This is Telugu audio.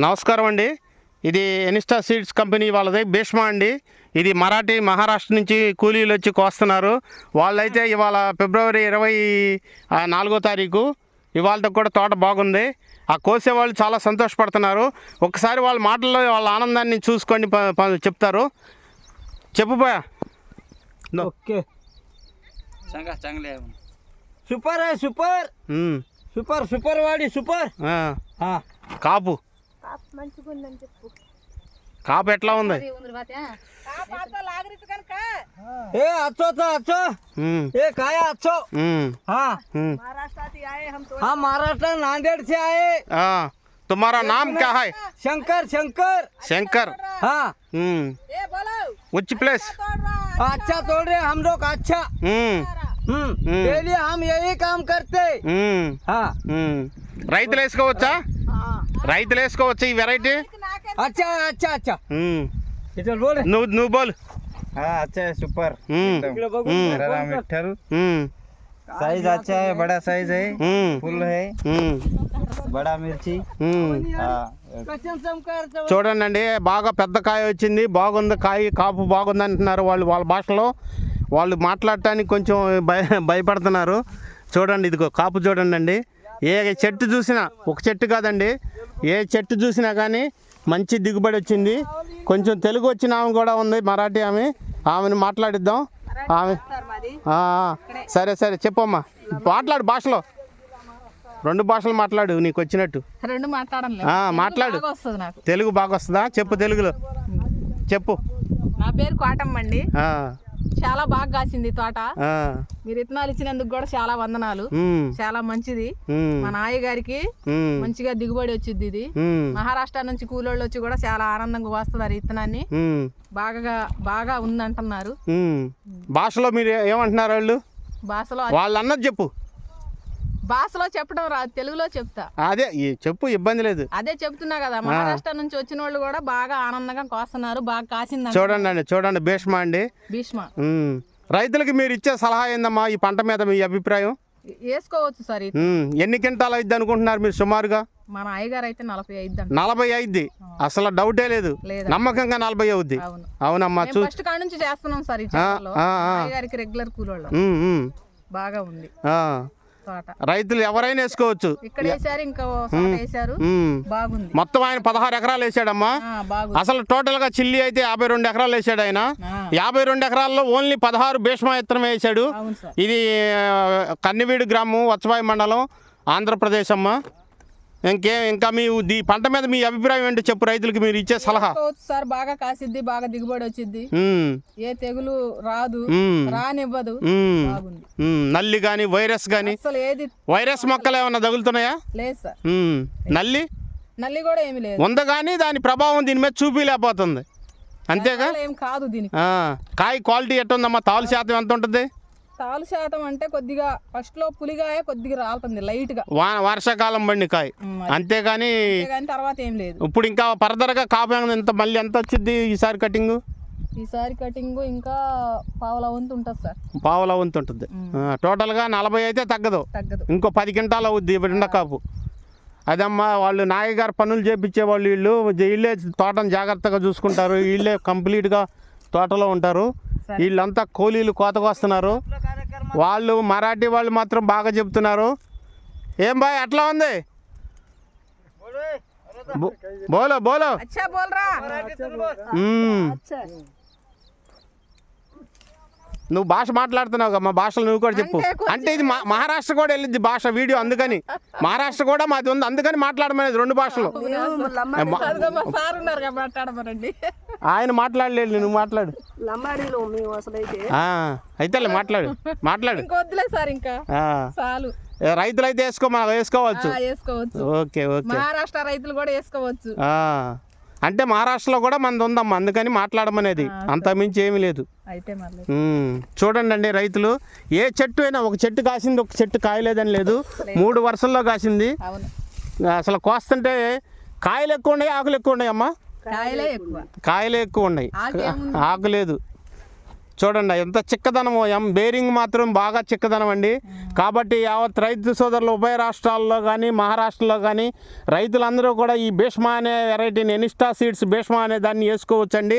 నమస్కారం అండి. ఇది ఎనిస్టా సీడ్స్ కంపెనీ వాళ్ళది. భీష్మా అండి. ఇది మరాఠీ మహారాష్ట్ర నుంచి కూలీలు వచ్చి కోస్తున్నారు. వాళ్ళైతే ఇవాళ ఫిబ్రవరి ఇరవై నాలుగో తారీఖు ఇవాళతో కూడా తోట బాగుంది. ఆ కోసే వాళ్ళు చాలా సంతోషపడుతున్నారు. ఒకసారి వాళ్ళ మాటల్లో వాళ్ళ ఆనందాన్ని చూసుకొని చెప్తారు. చెప్పుపోయా okay. Super super. Super super వాడి సూపర్. కాపు. కాపు మంచిగా ఉందని చెప్పు కాపు ఎట్లా ఉంది ए अच्छो था अच्छो ఉమ్, ए काय अच्छो ఉమ్, हाँ ఉమ్. हाँ महाराष्ट्र नांदेड़ से आए ఆ, తుమ్హారా నామ్ క్యా హై शंकर शंकर శంకర్ हाँ ఉమ్, ఉచ్ ప్లేస్ अच्छा तोड़ रहे हम लोग अच्छा ఉమ్, हम्म हम्म। डेली हम यही काम करते ఉమ్, हाँ ఉమ్. రైతులు వేసుకోవచ్చా రైతులు వేసుకోవచ్చా ఈ వెరైటీ अच्छा अच्छा अच्छा ఉమ్, चल बोले నువ్వు నువ్వు బోల్ हाँ अच्छा है सुपर ఉమ్, इकडे बघून हम्म. बोल, राम बोल. विठ्ठल ఉమ్, साइज अच्छा है बड़ा साइज है ఉమ్, फुल है ఉమ్, बड़ा मिर्ची ఉమ్. हाँ कसम संकर तो చూడండి అండి బాగా పెద్ద కాయ వచ్చింది బాగుంది కాయ కాపు బాగుంది అంటున్నారు వాళ్ళు వాళ్ళ భాషలో వాళ్ళు మాట్లాడటానికి కొంచెం భయ భయపడుతున్నారు చూడండి ఇదిగో కాపు చూడండి అండి ఏ చెట్టు చూసినా ఒక చెట్టు కాదండి. ఏ చెట్టు చూసినా కానీ మంచి దిగుబడి వచ్చింది. కొంచెం తెలుగు వచ్చిన ఆమె కూడా ఉంది మరాఠీ ఆమె. ఆమెను మాట్లాడిద్దాం. ఆమె. సరే సరే చెప్పమ్మా. మాట్లాడు భాషలో. రెండు భాషలు మాట్లాడు నీకు వచ్చినట్టు. రెండు మాట్లాడు. తెలుగు బాగా వస్తుందా? చెప్పు తెలుగులో. చెప్పు. నా పేరు కోటమ్మ అండి చాలా బాగా కాసింది తోట. మీరు ఇత్తనాలు ఇచ్చినందుకు కూడా చాలా వందనాలు. చాలా మంచిది. మా నాయ గారికి మంచిగా దిగుబడి వచ్చింది ఇది. మహారాష్ట్ర నుంచి కూలోళ్ళు వచ్చి కూడా చాలా ఆనందంగా వస్తున్నారు ఇత్తనాన్ని. బాగా బాగా ఉందంటున్నారు. ఉమ్. భాషలో మీరు ఏమంటున్నారు వాళ్ళు? భాషలో వాళ్ళు అన్నది చెప్పు. భాషలో చెప్పడం రాదు తెలుగులో చెప్తా. అదే చెప్పు ఇబ్బంది లేదు. అదే చెప్తున్నా కదా మహారాష్ట్ర నుంచి వచ్చిన వాళ్ళు కూడా బాగా ఆనందంగా కోస్తున్నారు బాగా కాసింది చూడండి అండి చూడండి భీష్మ అండి. భీష్మ. రైతులకి మీరు ఇచ్చే సలహా ఏందమ్మా ఈ పంట మీద మీ అభిప్రాయం? వేసుకోవచ్చు సార్ ఎన్ని క్వింటాలు అయింది అనుకుంటున్నారు మీరు సుమారుగా? మన అయ్యగారు అయితే నలభై ఐదు నలభై ఐదు. అసలు డౌటే లేదు. నమ్మకంగా నలభై అవుద్ది. అవును. అవునమ్మా ఫస్ట్ కాడ నుంచి చేస్తున్నాం సార్ రెగ్యులర్ కూలోళ్ళం. బాగా ఉంది. తోట. రైతులు ఎవరైనా వేసుకోవచ్చు. ఇక్కడ వేసారు ఇంకా ఓ చోట వేసారు ఉమ్. బాగుంది. మొత్తం ఆయన పదహారు ఎకరాలు వేసాడమ్మా అసలు టోటల్గా చిల్లి అయితే యాభై రెండు ఎకరాలు వేసాడు ఆయన. యాభై రెండు ఎకరాల్లో ఓన్లీ పదహారు భీష్మ ఇత్తనం వేసాడు ఇది కన్నివీడు గ్రామం వత్సవాయి మండలం ఆంధ్రప్రదేశ్ అమ్మ ఇంకే ఇంకా మీ ఈ పంట మీద మీ అభిప్రాయం ఏంటో చెప్పు రైతులకి మీరు ఇచ్చే సలహా? సార్ బాగా కాసిద్ది బాగా దిగుబడి వచ్చిద్ది. ఉమ్, ఏ తెగులు రాదు రానివ్వదు నల్లి కానీ వైరస్ ఏది వైరస్ మొక్కలు ఏమన్నా తగులుతున్నాయా? లేదు సార్. నల్లి? నల్లి కూడా ఏమి లేదు. ఉంది కానీ దాని ప్రభావం దీని మీద చూపిలేకపోతుంది. అంతేగా? ఏం కాదు దీనికి. ఆ, కాయ క్వాలిటీ ఎట్టుందమ్మా? తాలు శాతం ఎంత ఉంటుంది? తాలు శాతం అంటే కొద్దిగా ఫస్ట్లో పులిగాయ కొద్దిగా రాలుతుంది లైట్గా. వర్షాకాలం బండి కాయ అంతేగాని తర్వాత ఏం లేదు. ఇప్పుడు ఇంకా ఫర్దర్గా కాపు ఎంత మళ్ళీ ఎంత వచ్చింది ఈసారి కటింగ్? ఈసారి కటింగ్ ఇంకా పావుల వంతు ఉంటుంది సార్. పావుల వంతు ఉంటుంది. ఆ, టోటల్గా నలభై అయితే తగ్గదు. తగ్గదు. ఇంకో పది క్వింటాలు అవుద్ది ఎండ కాపు. అదమ్మా వాళ్ళు నాయగారు పనులు చేపించే వాళ్ళు వీళ్ళు. వీళ్ళే తోటను జాగ్రత్తగా చూసుకుంటారు. వీళ్ళే కంప్లీట్గా తోటలో ఉంటారు. వీళ్ళంతా కూలీలు కోతకు వస్తున్నారు. వాళ్ళు మరాఠీ వాళ్ళు మాత్రం బాగా చెప్తున్నారు ఏం బాయ్ అట్లా ఉంది? బోలో బోలో. నువ్వు భాష మాట్లాడుతున్నావు కదా మా భాషలో నువ్వు కూడా చెప్పు. అంటే ఇది మా- మహారాష్ట్ర కూడా వెళ్ళింది భాష వీడియో అందుకని. మహారాష్ట్ర కూడా మాది ఉంది అందుకని మాట్లాడమనేది రెండు భాషలు. మా ఆయన మాట్లాడలేదు నువ్వు మాట్లాడు. లంబాడీలో మేము అయితేలే మాట్లాడు మాట్లాడు. వద్దులే సార్ ఇంకా. ఆ, చాలు. రైతులు అయితే వేసుకో మనం వేసుకోవచ్చు. ఆ, వేసుకోవచ్చు. Okay okay. మహారాష్ట్ర రైతులు కూడా వేసుకోవచ్చు. ఆ, అంటే మహారాష్ట్రలో కూడా మనది ఉందమ్మా అందుకని మాట్లాడమనేది. అంత. మించి ఏమీ లేదు. అయితే. చూడండి అండి రైతులు ఏ చెట్టు అయినా ఒక చెట్టు కాసింది ఒక చెట్టు కాయలేదని లేదు. మూడు వరుసల్లో కాసింది. అవును. అసలు కోస్తుంటే కాయలు ఎక్కువ ఉన్నాయి ఆకులు ఎక్కువ ఉన్నాయి అమ్మా కాయలే ఎక్కువ. కాయలు ఎక్కువ ఉన్నాయి? ఆకు లేదు. చూడండి ఎంత చిక్కదనము. ఎం బేరింగ్ మాత్రం బాగా చిక్కదనం అండి. కాబట్టి యావత్ రైతు సోదరులు ఉభయ రాష్ట్రాల్లో కానీ మహారాష్ట్రలో కానీ రైతులందరూ కూడా ఈ భీష్మా అనే వెరైటీని ఎనిస్టా సీడ్స్ భీష్మా అనే దాన్ని వేసుకోవచ్చండి.